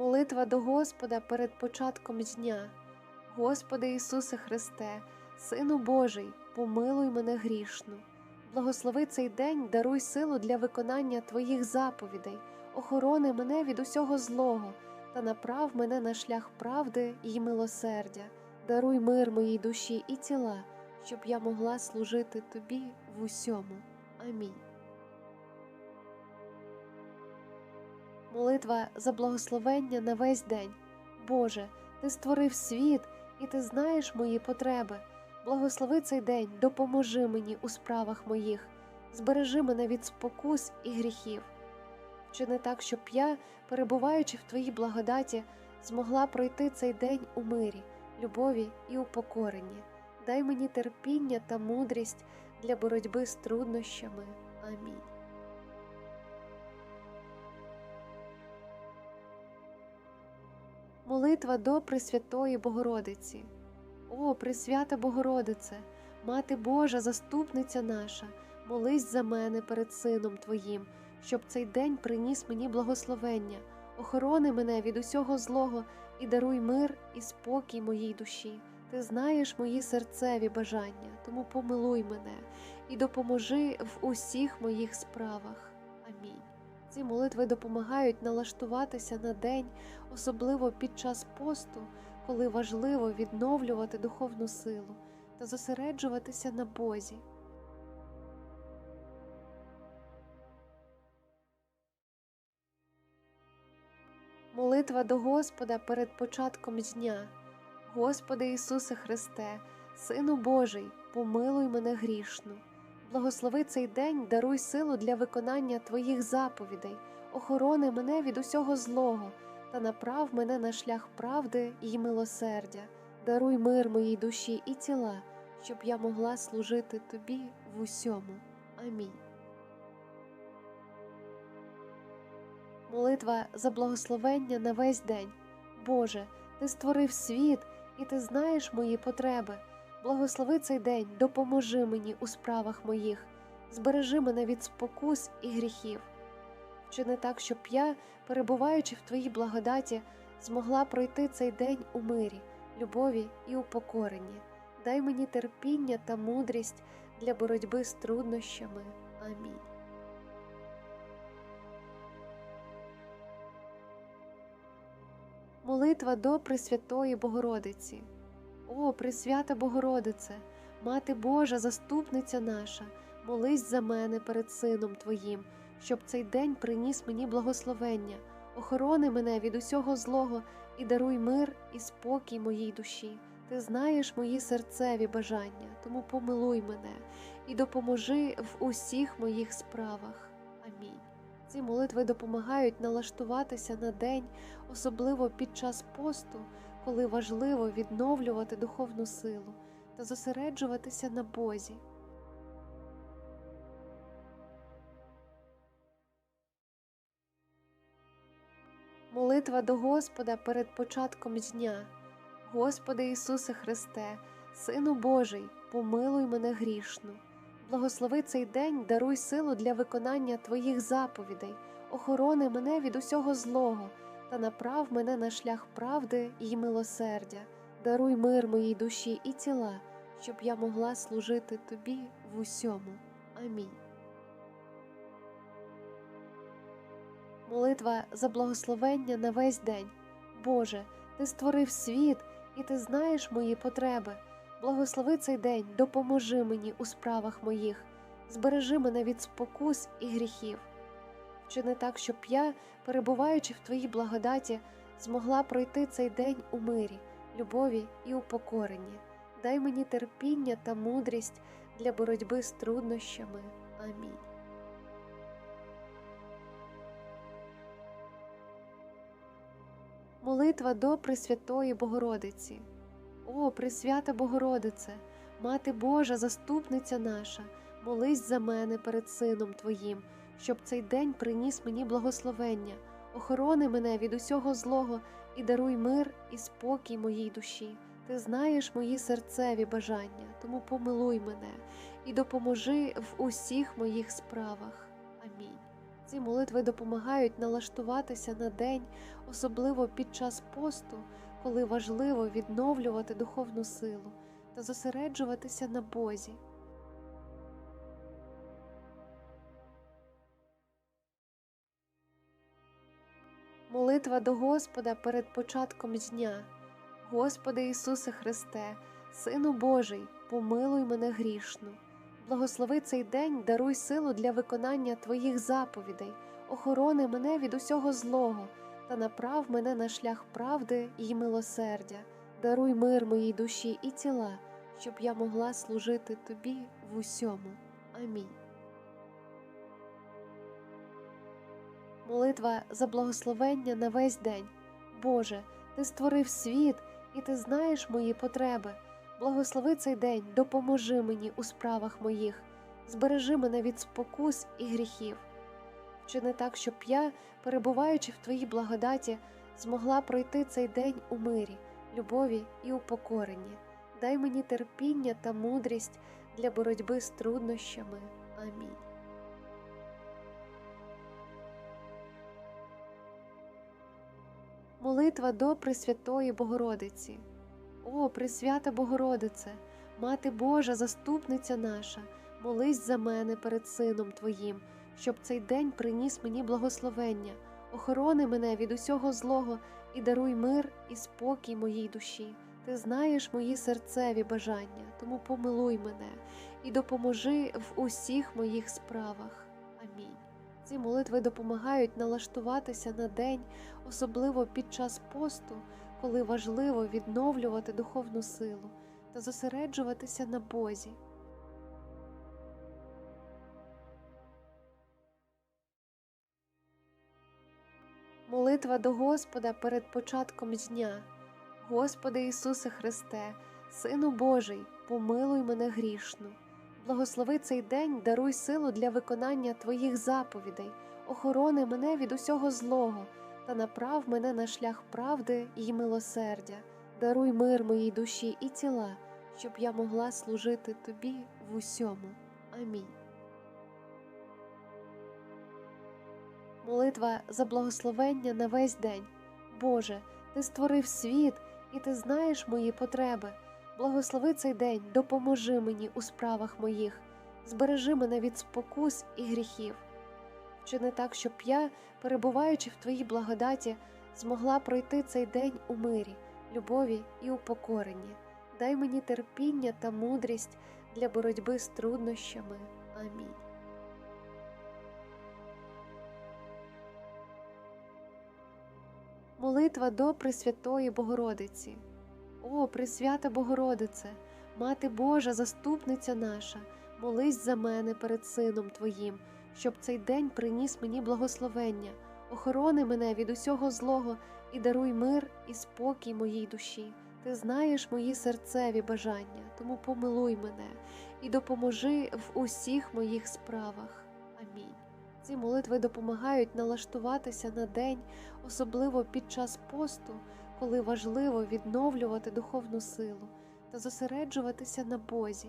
Молитва до Господа перед початком дня. Господи Ісусе Христе, Сину Божий, помилуй мене грішну. Благослови цей день, даруй силу для виконання Твоїх заповідей, охорони мене від усього злого та направ мене на шлях правди й милосердя, даруй мир моїй душі і тіла, щоб я могла служити Тобі в усьому. Амінь. Молитва за благословення на весь день. Боже, Ти створив світ і Ти знаєш мої потреби. Благослови цей день, допоможи мені у справах моїх, збережи мене від спокус і гріхів. Вчини так, щоб я, перебуваючи в Твоїй благодаті, змогла пройти цей день у мирі, любові і упокоренні. Дай мені терпіння та мудрість для боротьби з труднощами. Амінь. Молитва до Пресвятої Богородиці. О, Пресвята Богородице, Мати Божа, заступниця наша, молись за мене перед Сином Твоїм, щоб цей день приніс мені благословення, охорони мене від усього злого і даруй мир і спокій моїй душі. Ти знаєш мої серцеві бажання, тому помилуй мене і допоможи в усіх моїх справах. Амінь. Ці молитви допомагають налаштуватися на день, особливо під час посту, коли важливо відновлювати духовну силу та зосереджуватися на Бозі. Молитва до Господа перед початком дня. Господи Ісусе Христе, Сину Божий, помилуй мене грішну. Благослови цей день, даруй силу для виконання Твоїх заповідей, охорони мене від усього злого та направ мене на шлях правди й милосердя, даруй мир моїй душі і тіла, щоб я могла служити Тобі в усьому. Амінь. Молитва за благословення на весь день. Боже, Ти створив світ і Ти знаєш мої потреби. Благослови цей день, допоможи мені у справах моїх, збережи мене від спокус і гріхів. Вчини так, щоб я, перебуваючи в Твоїй благодаті, змогла пройти цей день у мирі, любові і упокоренні. Дай мені терпіння та мудрість для боротьби з труднощами. Амінь. Молитва до Пресвятої Богородиці. О, Пресвята Богородице, Мати Божа, заступниця наша, молись за мене перед Сином Твоїм, щоб цей день приніс мені благословення, охорони мене від усього злого і даруй мир і спокій моїй душі. Ти знаєш мої серцеві бажання, тому помилуй мене і допоможи в усіх моїх справах. Амінь. Ці молитви допомагають налаштуватися на день, особливо під час посту, коли важливо відновлювати духовну силу та зосереджуватися на Бозі. Молитва до Господа перед початком дня. Господи Ісусе Христе, Сину Божий, помилуй мене грішну. Благослови цей день, даруй силу для виконання Твоїх заповідей, охорони мене від усього злого та направ мене на шлях правди й милосердя, даруй мир моїй душі і тіла, щоб я могла служити Тобі в усьому. Амінь. Молитва за благословення на весь день. Боже, Ти створив світ і Ти знаєш мої потреби. Благослови цей день, допоможи мені у справах моїх, збережи мене від спокус і гріхів. Вчини так, щоб я, перебуваючи в Твоїй благодаті, змогла пройти цей день у мирі, любові і упокоренні. Дай мені терпіння та мудрість для боротьби з труднощами. Амінь. Молитва до Пресвятої Богородиці. О, Пресвята Богородице, Мати Божа, заступниця наша, молись за мене перед Сином Твоїм, щоб цей день приніс мені благословення, охорони мене від усього злого і даруй мир і спокій моїй душі. Ти знаєш мої серцеві бажання, тому помилуй мене і допоможи в усіх моїх справах. Амінь. Ці молитви допомагають налаштуватися на день, особливо під час посту, коли важливо відновлювати духовну силу та зосереджуватися на Бозі. Молитва до Господа перед початком дня. Господи Ісусе Христе, Сину Божий, помилуй мене грішну. Благослови цей день, даруй силу для виконання Твоїх заповідей, охорони мене від усього злого та направ мене на шлях правди і милосердя, даруй мир моїй душі і тіла, щоб я могла служити Тобі в усьому. Амінь. Молитва за благословення на весь день. Боже, Ти створив світ і Ти знаєш мої потреби. Благослови цей день, допоможи мені у справах моїх, збережи мене від спокус і гріхів. Вчини так, щоб я, перебуваючи в Твоїй благодаті, змогла пройти цей день у мирі, любові і упокоренні. Дай мені терпіння та мудрість для боротьби з труднощами. Амінь. Молитва до Пресвятої Богородиці. О, Пресвята Богородице, Мати Божа, заступниця наша, молись за мене перед Сином Твоїм, щоб цей день приніс мені благословення, охорони мене від усього злого і даруй мир і спокій моїй душі. Ти знаєш мої серцеві бажання, тому помилуй мене і допоможи в усіх моїх справах. Ці молитви допомагають налаштуватися на день, особливо під час посту, коли важливо відновлювати духовну силу та зосереджуватися на Бозі. Молитва до Господа перед початком дня. Господи Ісусе Христе, Сину Божий, помилуй мене грішну. Благослови цей день, даруй силу для виконання Твоїх заповідей, охорони мене від усього злого та направ мене на шлях правди і милосердя, даруй мир моїй душі і тіла, щоб я могла служити Тобі в усьому. Амінь. Молитва за благословення на весь день. Боже, Ти створив світ і Ти знаєш мої потреби. Благослови цей день, допоможи мені у справах моїх, збережи мене від спокус і гріхів. Вчини так, щоб я, перебуваючи в Твоїй благодаті, змогла пройти цей день у мирі, любові і упокоренні. Дай мені терпіння та мудрість для боротьби з труднощами. Амінь. Молитва до Пресвятої Богородиці. О, Пресвята Богородице, Мати Божа, заступниця наша, молись за мене перед Сином Твоїм, щоб цей день приніс мені благословення, охорони мене від усього злого і даруй мир і спокій моїй душі. Ти знаєш мої серцеві бажання, тому помилуй мене і допоможи в усіх моїх справах. Амінь. Ці молитви допомагають налаштуватися на день, особливо під час посту, коли важливо відновлювати духовну силу та зосереджуватися на Бозі.